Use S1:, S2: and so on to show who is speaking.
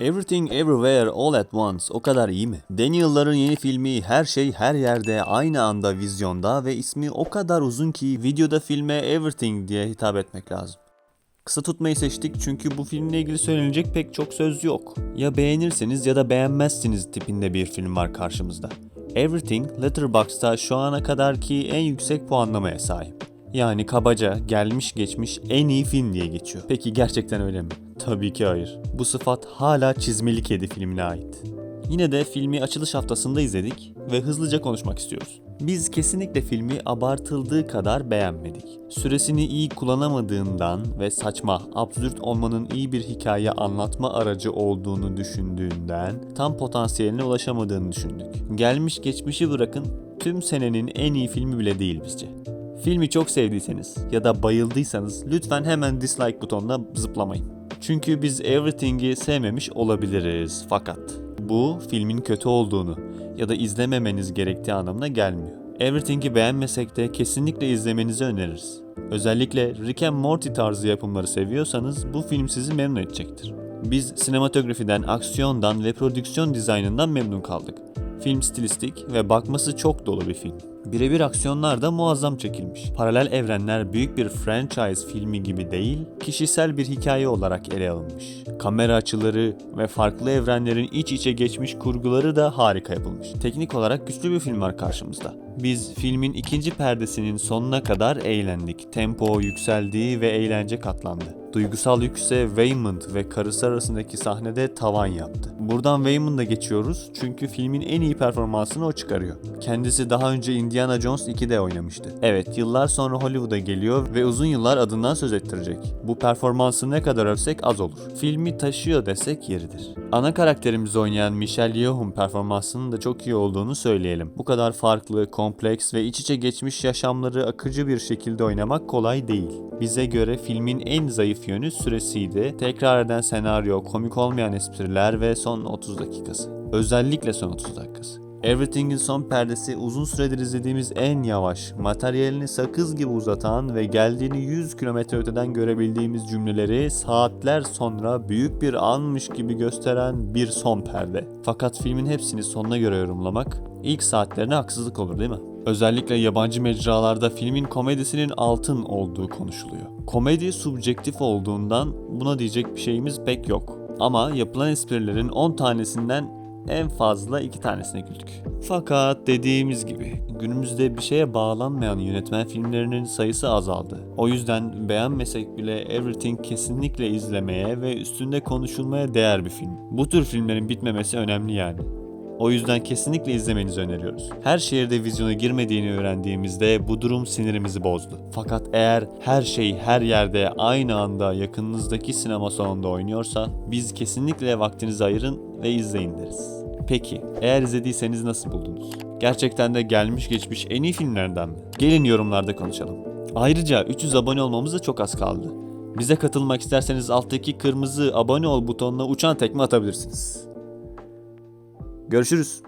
S1: Everything Everywhere All at Once o kadar iyi mi? Daniel'ların yeni filmi Her Şey Her Yerde aynı anda vizyonda ve ismi o kadar uzun ki videoda filme Everything diye hitap etmek lazım. Kısa tutmayı seçtik çünkü bu filmle ilgili söylenecek pek çok söz yok. Ya beğenirseniz ya da beğenmezsiniz tipinde bir film var karşımızda. Everything, Letterboxd'da şu ana kadarki en yüksek puanlamaya sahip. Yani kabaca gelmiş geçmiş en iyi film diye geçiyor. Peki gerçekten öyle mi? Tabii ki hayır. Bu sıfat hala Çizmeli Kedi filmine ait. Yine de filmi açılış haftasında izledik ve hızlıca konuşmak istiyoruz. Biz kesinlikle filmi abartıldığı kadar beğenmedik. Süresini iyi kullanamadığından ve saçma, absürt olmanın iyi bir hikaye anlatma aracı olduğunu düşündüğünden tam potansiyeline ulaşamadığını düşündük. Gelmiş geçmişi bırakın tüm senenin en iyi filmi bile değil bizce. Filmi çok sevdiyseniz ya da bayıldıysanız lütfen hemen dislike butonuna zıplamayın. Çünkü biz Everything'i sevmemiş olabiliriz fakat bu filmin kötü olduğunu ya da izlememeniz gerektiği anlamına gelmiyor. Everything'i beğenmesek de kesinlikle izlemenizi öneririz. Özellikle Rick and Morty tarzı yapımları seviyorsanız bu film sizi memnun edecektir. Biz sinematografiden, aksiyondan ve prodüksiyon dizaynından memnun kaldık. Film stilistik ve bakması çok dolu bir film. Birebir aksiyonlar da muazzam çekilmiş. Paralel evrenler büyük bir franchise filmi gibi değil, kişisel bir hikaye olarak ele alınmış. Kamera açıları ve farklı evrenlerin iç içe geçmiş kurguları da harika yapılmış. Teknik olarak güçlü bir film var karşımızda. Biz filmin ikinci perdesinin sonuna kadar eğlendik. Tempo yükseldi ve eğlence katlandı. Duygusal yük ise Waymond ve karısı arasındaki sahnede tavan yaptı. Buradan Waymond'a geçiyoruz çünkü filmin en iyi performansını o çıkarıyor. Kendisi daha önce Indiana Jones 2'de oynamıştı. Evet yıllar sonra Hollywood'a geliyor ve uzun yıllar adından söz ettirecek. Bu performansı ne kadar övsek az olur. Filmi taşıyor desek yeridir. Ana karakterimizi oynayan Michelle Yeoh'un performansının da çok iyi olduğunu söyleyelim. Bu kadar farklı, kompleks ve iç içe geçmiş yaşamları akıcı bir şekilde oynamak kolay değil. Bize göre filmin en zayıf yönü süresiydi. Tekrar eden senaryo, komik olmayan espriler ve son 30 dakikası. Özellikle son 30 dakikası. Everything'in son perdesi uzun süredir izlediğimiz en yavaş, materyalini sakız gibi uzatan ve geldiğini 100 kilometre öteden görebildiğimiz cümleleri saatler sonra büyük bir anmış gibi gösteren bir son perde. Fakat filmin hepsini sonuna göre yorumlamak ilk saatlerine haksızlık olur değil mi? Özellikle yabancı mecralarda filmin komedisinin altın olduğu konuşuluyor. Komedi subjektif olduğundan buna diyecek bir şeyimiz pek yok. Ama yapılan esprilerin 10 tanesinden en fazla iki tanesine güldük. Fakat dediğimiz gibi günümüzde bir şeye bağlanmayan yönetmen filmlerinin sayısı azaldı. O yüzden beğenmesek bile Everything kesinlikle izlemeye ve üstünde konuşulmaya değer bir film. Bu tür filmlerin bitmemesi önemli yani. O yüzden kesinlikle izlemenizi öneriyoruz. Her şehirde vizyona girmediğini öğrendiğimizde bu durum sinirimizi bozdu. Fakat eğer her şey her yerde aynı anda yakınınızdaki sinema salonunda oynuyorsa biz kesinlikle vaktinizi ayırın ve izleyin deriz. Peki, eğer izlediyseniz nasıl buldunuz? Gerçekten de gelmiş geçmiş en iyi filmlerden mi? Gelin yorumlarda konuşalım. Ayrıca 300 abone olmamız da çok az kaldı. Bize katılmak isterseniz alttaki kırmızı abone ol butonuna uçan tekme atabilirsiniz. Görüşürüz.